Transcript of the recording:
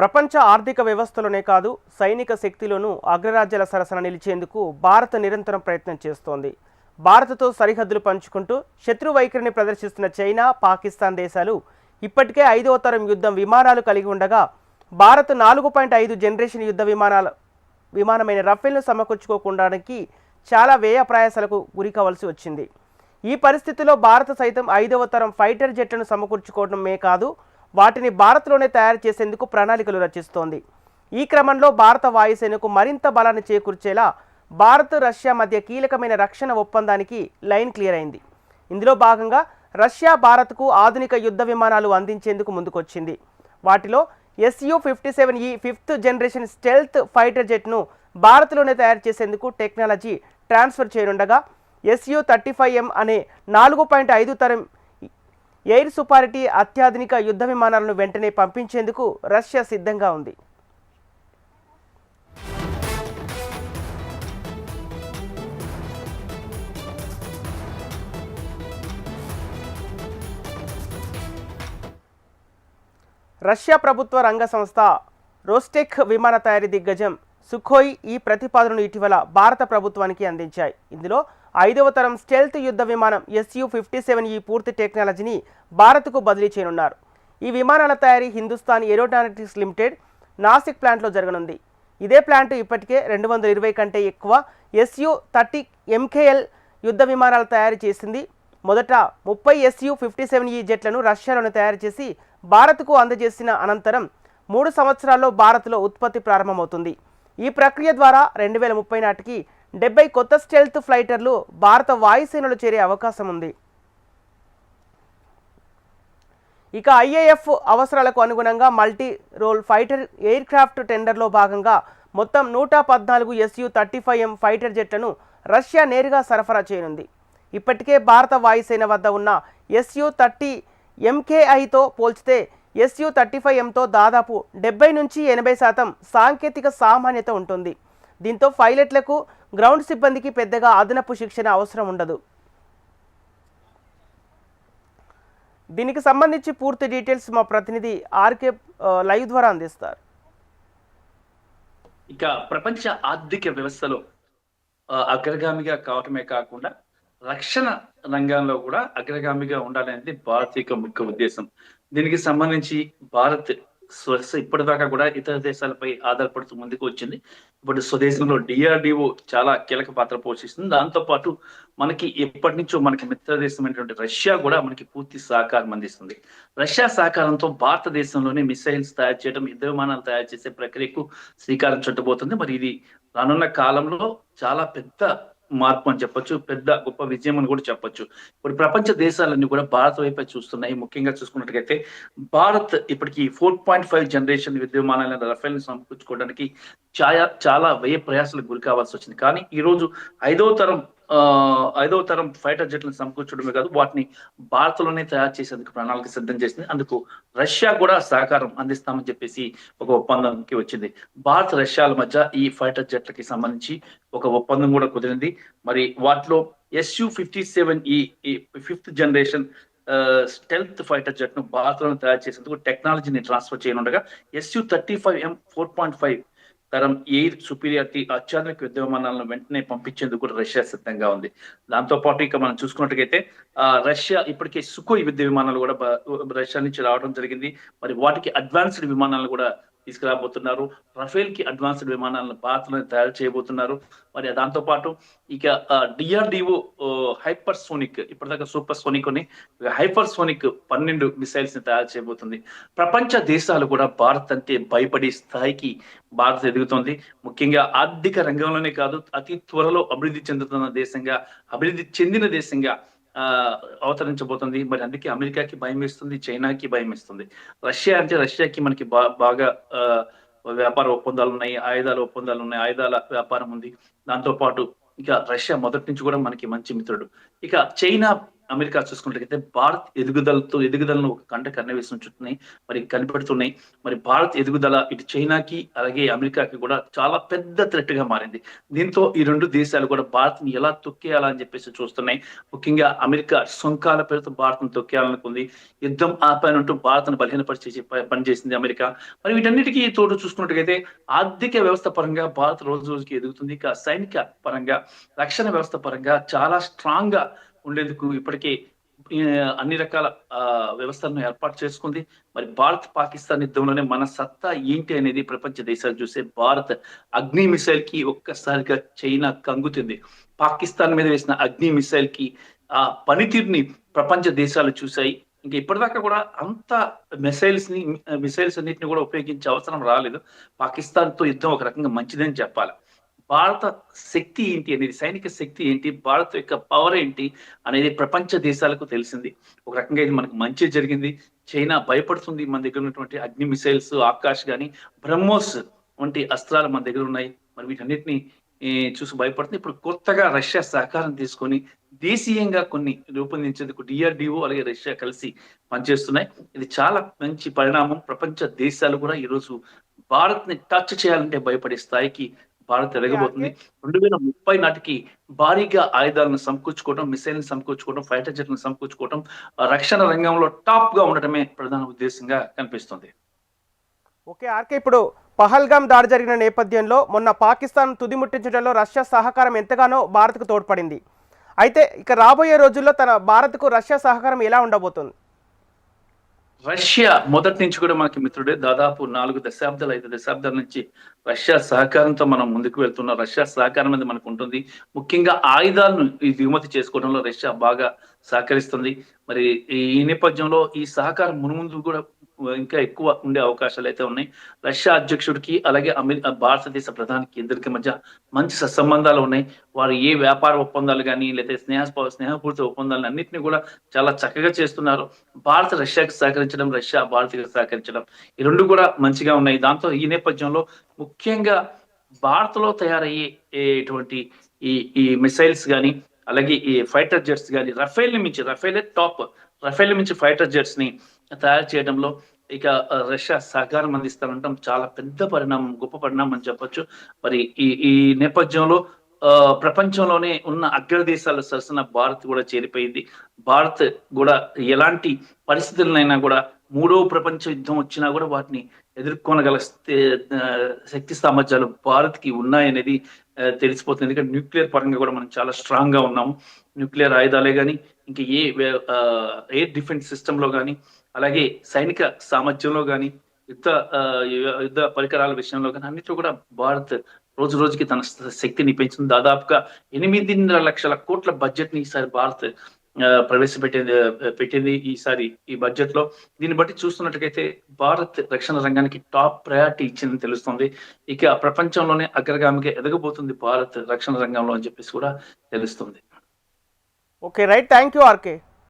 ప్రపంచ ఆర్థిక వ్యవస్థలోనే కాదు సైనిక శక్తిలోనూ అగ్రరాజ్యాల సరసన నిలిచేందుకు భారత్ నిరంతరం ప్రయత్నం చేస్తోంది. భారత్తో సరిహద్దులు పంచుకుంటూ శత్రు వైఖరిని ప్రదర్శిస్తున్న చైనా పాకిస్తాన్ దేశాలు ఇప్పటికే ఐదవ తరం యుద్ధం విమానాలు కలిగి ఉండగా భారత్ నాలుగు పాయింట్ ఐదు జనరేషన్ యుద్ధ విమానాల విమానమైన రఫేల్ను సమకూర్చుకోకుండానికి చాలా వ్యయ ప్రయాసాలకు గురి వచ్చింది. ఈ పరిస్థితిలో భారత సైతం ఐదవ తరం ఫైటర్ జెట్లను సమకూర్చుకోవడమే కాదు వాటిని భారత్లోనే తయారు చేసేందుకు ప్రణాళికలు రచిస్తోంది. ఈ క్రమంలో భారత వాయుసేనకు మరింత బలాన్ని చేకూర్చేలా భారత్ రష్యా మధ్య కీలకమైన రక్షణ ఒప్పందానికి లైన్ క్లియర్ అయింది. ఇందులో భాగంగా రష్యా భారత్కు ఆధునిక యుద్ధ విమానాలు అందించేందుకు ముందుకొచ్చింది. వాటిలో SU fifty seven E fifth generation stealth fighter జెట్ను భారత్లోనే తయారు చేసేందుకు టెక్నాలజీ ట్రాన్స్ఫర్ చేయనుండగా ఎస్యు థర్టీ ఫైవ్ ఎం అనే నాలుగు పాయింట్ ఐదు తరం ఎయిర్ సుపారిటీ అత్యాధునిక యుద్ధ విమానాలను వెంటనే పంపించేందుకు రష్యా సిద్ధంగా ఉంది. రష్యా ప్రభుత్వ రంగ సంస్థ రోస్టెక్ విమాన తయారీ దిగ్గజం సుఖోయ్ ఈ ప్రతిపాదనను ఇటీవల భారత ప్రభుత్వానికి అందించాయి. ఇందులో ఐదవ తరం స్టెల్త్ యుద్ధ విమానం ఎస్యు ఫిఫ్టీ సెవెన్ ఈ పూర్తి టెక్నాలజీని భారత్కు బదిలీ చేయనున్నారు. ఈ విమానాల తయారీ హిందుస్థాన్ ఏరోనాటిక్స్ లిమిటెడ్ నాసిక్ ప్లాంట్లో జరగనుంది. ఇదే ప్లాంట్ ఇప్పటికే రెండు వందల ఇరవై కంటే ఎక్కువ ఎస్యు థర్టీ ఎంకేఎల్ యుద్ధ విమానాలు తయారు చేసింది. మొదట ముప్పై ఎస్యు ఫిఫ్టీ సెవెన్ ఈ జెట్లను రష్యాలోనే తయారు చేసి భారత్కు అందజేసిన అనంతరం మూడు సంవత్సరాల్లో భారత్లో ఉత్పత్తి ప్రారంభమవుతుంది. ఈ ప్రక్రియ ద్వారా రెండు వేల ముప్పై నాటికి డెబ్బై కొత్త స్టెల్త్ ఫ్లైటర్లు భారత వాయుసేనలో చేరే అవకాశం ఉంది. ఇక ఐఏఎఫ్ అవసరాలకు అనుగుణంగా multi role fighter aircraft టెండర్లో భాగంగా మొత్తం నూట పద్నాలుగు SU thirty five M fighter జెట్లను Russia నేరుగా సరఫరా చేయనుంది. ఇప్పటికే భారత వాయుసేన వద్ద ఉన్న ఎస్యు థర్టీ ఎంకేఐతో పోల్చితే ఎస్యు థర్టీ ఫైవ్ ఎంతో దాదాపు డెబ్బై నుంచి ఎనభై శాతం సాంకేతిక సామాన్యత ఉంటుంది. దీంతో పైలట్లకు గ్రౌండ్ సిబ్బందికి పెద్దగా అదనపు శిక్షణ అవసరం ఉండదు. దీనికి సంబంధించి పూర్తి డీటెయిల్స్ మా ప్రతినిధి ఆర్కే లైవ్ ద్వారా అందిస్తారు. ఇక ప్రపంచ ఆర్థిక వ్యవస్థలో అగ్రగామిగా కావటమే కాకుండా రక్షణ రంగంలో కూడా అగ్రగామిగా ఉండాలనేది భారతీయ ముఖ్య ఉద్దేశం. దీనికి సంబంధించి భారత్ స్వస్థ ఇప్పటిదాకా కూడా ఇతర దేశాలపై ఆధారపడుతూ ముందుకు వచ్చింది. ఇప్పుడు స్వదేశంలో డిఆర్డిఓ చాలా కీలక పాత్ర పోషిస్తుంది. దాంతో పాటు మనకి ఎప్పటి నుంచో మనకి మిత్ర దేశమైనటువంటి రష్యా కూడా మనకి పూర్తి సహకారం అందిస్తుంది. రష్యా సహకారంతో భారతదేశంలోనే మిసైల్స్ తయారు చేయడం యుద్ధ విమానాలు తయారు చేసే ప్రక్రియకు శ్రీకారం చుట్టబోతుంది. మరి ఇది రానున్న కాలంలో చాలా పెద్ద మార్పు అని చెప్పొచ్చు పెద్ద గొప్ప విజయం అని కూడా చెప్పొచ్చు. ఇప్పుడు ప్రపంచ దేశాలన్నీ కూడా భారత్ వైపే చూస్తున్నాయి. ముఖ్యంగా చూసుకున్నట్లయితే భారత్ ఇప్పటికి ఫోర్ పాయింట్ ఫైవ్ జనరేషన్ విద్యమానాలను రఫేల్ని సమకూర్చుకోవడానికి చాలా చాలా వ్యయ ప్రయాసాలకు గురి కావాల్సి వచ్చింది. కానీ ఈ రోజు ఐదవ తరం ఐదవ తరం ఫైటర్ జెట్లను సమకూర్చడమే కాదు వాటిని భారత్లోనే తయారు చేసేందుకు ప్రణాళిక సిద్ధం చేసింది. అందుకు రష్యా కూడా సహకారం అందిస్తామని చెప్పేసి ఒక ఒప్పందంకి వచ్చింది. భారత్ రష్యాల మధ్య ఈ ఫైటర్ జెట్లకి సంబంధించి ఒక ఒప్పందం కూడా కుదిరింది. మరి వాటిలో SU fifty seven E fifth generation stealth fighter జెట్ను Bharat తయారు చేసేందుకు టెక్నాలజీని transfer చేయనుండగా SU thirty five M four point five తరం ఎయిర్ సుపీరియారిటీ అత్యాధునిక యుద్ధ విమానాలను వెంటనే పంపించేందుకు కూడా రష్యా సిద్ధంగా ఉంది. దాంతో పాటు ఇక మనం చూసుకున్నట్లయితే ఆ రష్యా ఇప్పటికే సుకోయ్ యుద్ధ విమానాలు కూడా రష్యా నుంచి రావడం జరిగింది. మరి వాటికి అడ్వాన్స్డ్ విమానాలు కూడా తీసుకురాబోతున్నారు. రఫేల్కి అడ్వాన్స్డ్ విమానాలను భారత్లో తయారు చేయబోతున్నారు. మరి దాంతో పాటు ఇక డిఆర్డిఓ హైపర్ సోనిక్ ఇప్పటిదాకా సూపర్ సోనిక్ అని హైపర్ సోనిక్ పన్నెండు మిసైల్స్ని తయారు చేయబోతుంది. ప్రపంచ దేశాలు కూడా భారత్ అంటే భయపడే స్థాయికి భారత్ ఎదుగుతోంది. ముఖ్యంగా ఆర్థిక రంగంలోనే కాదు అతి త్వరలో అభివృద్ధి చెందుతున్న దేశంగా అభివృద్ధి చెందిన దేశంగా అవతరించబోతుంది. మరి అందుకే అమెరికాకి భయం వేస్తుంది చైనాకి భయం వేస్తుంది రష్యా అంటే రష్యాకి మనకి బా- బాగా ఆ, వ్యాపార ఒప్పందాలు ఉన్నాయి ఆయుధాల ఒప్పందాలు ఉన్నాయి ఆయుధాల వ్యాపారం ఉంది. దాంతో పాటు ఇక రష్యా మొదటి నుంచి కూడా మనకి మంచి మిత్రుడు. ఇక చైనా అమెరికా చూసుకున్నట్లయితే భారత్ ఎదుగుదలతో ఎదుగుదలను ఒక కంట కన్నవేసిన చుట్టున్నాయి మరి కనిపెడుతున్నాయి. మరి భారత్ ఎదుగుదల ఇటు చైనాకి అలాగే అమెరికాకి కూడా చాలా పెద్ద థ్రెట్గా మారింది. దీంతో ఈ రెండు దేశాలు కూడా భారత్ని ఎలా తొక్కేయాలని చెప్పేసి చూస్తున్నాయి. ముఖ్యంగా అమెరికా సొంకాల పేరుతో భారత్ను తొక్కేయాలనుకుంది. యుద్ధం ఆపానంటూ భారత్ను బలహీనపరిచే పనిచేసింది అమెరికా. మరి వీటన్నిటికీ తోడు చూసుకున్నట్లయితే ఆర్థిక వ్యవస్థ పరంగా భారత్ రోజు రోజుకి ఎదుగుతుంది. ఇక సైనిక పరంగా రక్షణ వ్యవస్థ పరంగా చాలా స్ట్రాంగ్గా ఉండేందుకు ఇప్పటికే అన్ని రకాల వ్యవస్థలను ఏర్పాటు చేసుకుంది. మరి భారత్ పాకిస్తాన్ యుద్ధంలోనే మన సత్తా ఏంటి అనేది ప్రపంచ దేశాలు చూసే భారత్ అగ్ని మిసైల్కి ఒక్కసారిగా చైనా కంగుతుంది. పాకిస్తాన్ మీద వేసిన అగ్ని మిసైల్కి ఆ పనితీరుని ప్రపంచ దేశాలు చూశాయి. ఇంకా ఇప్పటిదాకా కూడా అంత మిసైల్స్ని మిసైల్స్ అన్నిటిని కూడా ఉపయోగించే అవసరం రాలేదు. పాకిస్తాన్తో యుద్ధం ఒక రకంగా మంచిదని చెప్పాలి. భారత శక్తి ఏంటి అనేది సైనిక శక్తి ఏంటి భారత్ యొక్క పవర్ ఏంటి అనేది ప్రపంచ దేశాలకు తెలిసింది. ఒక రకంగా ఇది మనకు మంచి జరిగింది. చైనా భయపడుతుంది మన దగ్గర ఉన్నటువంటి అగ్ని మిసైల్స్ ఆకాష్ కానీ బ్రహ్మోస్ వంటి అస్త్రాలు మన దగ్గర ఉన్నాయి. మరి వీటన్నిటిని చూసి భయపడుతుంది. ఇప్పుడు కొత్తగా రష్యా సహకారం తీసుకొని దేశీయంగా కొన్ని రూపొందించేందుకు డిఆర్డిఓ అలాగే రష్యా కలిసి పనిచేస్తున్నాయి. ఇది చాలా మంచి పరిణామం ప్రపంచ దేశాలు కూడా ఈరోజు భారత్ని టచ్ చేయాలంటే భయపడే స్థాయికి భారత్ ఎదగబోతుంది రెండు వేల ముప్పై నాటికి భారీగా ఆయుధాలను సమకూర్చుకోవడం మిసైల్ని సమకూర్చుకోవడం ఫైటర్ జెట్లను సమకూర్చుకోవడం రక్షణ రంగంలో టాప్గా ఉండటమే ప్రధాన ఉద్దేశంగా కనిపిస్తుంది. ఓకే ఆర్కే ఇప్పుడు పహల్గామ్ దాడి జరిగిన నేపథ్యంలో మొన్న పాకిస్తాన్ తుదిముట్టించడంలో రష్యా సహకారం ఎంతగానో భారత్కు తోడ్పడింది. అయితే ఇక రాబోయే రోజుల్లో తన భారత్కు రష్యా సహకారం ఎలా ఉండబోతుంది? రష్యా మొదటి నుంచి కూడా మనకి మిత్రుడే. దాదాపు నాలుగు దశాబ్దాలు ఐదు దశాబ్దాల నుంచి రష్యా సహకారంతో మనం ముందుకు వెళ్తున్నాం. రష్యా సహకారం అనేది మనకు ఉంటుంది. ముఖ్యంగా ఆయుధాలను ఈ దిగుమతి చేసుకోవడంలో రష్యా బాగా సహకరిస్తుంది. మరి ఈ నేపథ్యంలో ఈ సహకారం మునుముందు కూడా ఇంకా ఎక్కువ ఉండే అవకాశాలు అయితే ఉన్నాయి. రష్యా అధ్యక్షుడికి అలాగే అమెరికా భారతదేశ ప్రధానికి ఇద్దరికి మధ్య మంచి సత్సంబంధాలు ఉన్నాయి. వారు ఏ వ్యాపార ఒప్పందాలు కానీ లేదా స్నేహ స్నేహపూర్తి ఒప్పందాలు అన్నింటినీ కూడా చాలా చక్కగా చేస్తున్నారు. భారత రష్యాకి సహకరించడం రష్యా భారత్కి సహకరించడం ఈ రెండు కూడా మంచిగా ఉన్నాయి. దాంతో ఈ నేపథ్యంలో ముఖ్యంగా భారత్లో తయారయ్యేటువంటి ఈ ఈ మిసైల్స్ కానీ అలాగే ఈ ఫైటర్ జెట్స్ కానీ రఫేల్ని మించి రఫేలే టాప్ రఫేల్ మించి ఫైటర్ జెట్స్ని తయారు చేయడంలో ఇక రష్యా సహకారం అందిస్తానంటాం చాలా పెద్ద పరిణామం గొప్ప పరిణామం అని చెప్పొచ్చు. మరి ఈ ఈ నేపథ్యంలో ఆ, ప్రపంచంలోనే ఉన్న అగ్రదేశాల సరసన భారత్ కూడా చేరిపోయింది. భారత్ కూడా ఎలాంటి పరిస్థితులనైనా కూడా మూడో ప్రపంచ యుద్ధం వచ్చినా కూడా వాటిని ఎదుర్కొనగల శక్తి సామర్థ్యాలు భారత్కి ఉన్నాయనేది తెలిసిపోతుంది. ఎందుకంటే న్యూక్లియర్ పరంగా కూడా మనం చాలా స్ట్రాంగ్గా ఉన్నాము. న్యూక్లియర్ ఆయుధాలే కానీ ఇంకా ఏ ఎయిర్ డిఫెన్స్ సిస్టంలో కానీ అలాగే సైనిక సామర్థ్యంలో కానీ యుద్ధ యుద్ధ పరికరాల విషయంలో కానీ అన్నిట్లో కూడా భారత్ రోజు రోజుకి తన శక్తిని పెంచింది. దాదాపుగా ఎనిమిదిన్నర లక్షల కోట్ల బడ్జెట్ని ఈసారి భారత్ ప్రవేశపెట్టింది పెట్టింది ఈసారి ఈ బడ్జెట్లో. దీన్ని బట్టి చూస్తున్నట్టుగైతే భారత్ రక్షణ రంగానికి టాప్ ప్రయారిటీ ఇచ్చిందని తెలుస్తుంది. ఇక ప్రపంచంలోనే అగ్రగామిగా ఎదగబోతుంది భారత్ రక్షణ రంగంలో అని చెప్పేసి కూడా తెలుస్తుంది. Okay right thank you RK